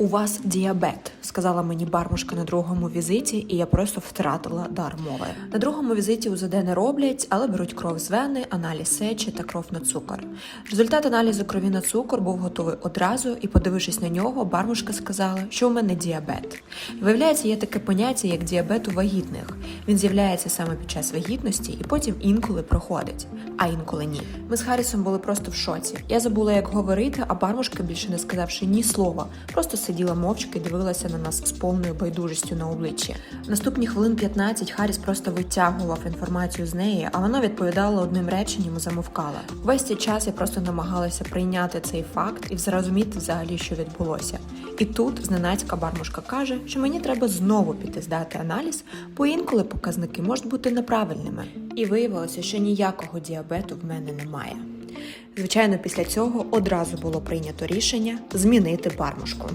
У вас діабет, сказала мені бармушка на другому візиті, і я просто втратила дар мови. На другому візиті УЗД не роблять, але беруть кров з вени, аналіз сечі та кров на цукор. Результат аналізу крові на цукор був готовий одразу, і, подивившись на нього, бармушка сказала, що у мене діабет. Виявляється, є таке поняття, як діабет у вагітних. Він з'являється саме під час вагітності і потім інколи проходить, а інколи ні. Ми з Харрісом були просто в шоці. Я забула, як говорити, а бармушка, більше не сказавши ні слова, просто сиділа мовчки і дивилася на нас з повною байдужістю на обличчі. Наступні хвилин 15 Харріс просто витягував інформацію з неї, а вона відповідала одним реченням і замовкала. Весь цей час я просто намагалася прийняти цей факт і зрозуміти взагалі, що відбулося. І тут зненацька бармушка каже, що мені треба знову піти здати аналіз, бо інколи показники можуть бути неправильними. І виявилося, що ніякого діабету в мене немає. Звичайно, після цього одразу було прийнято рішення змінити бармушку.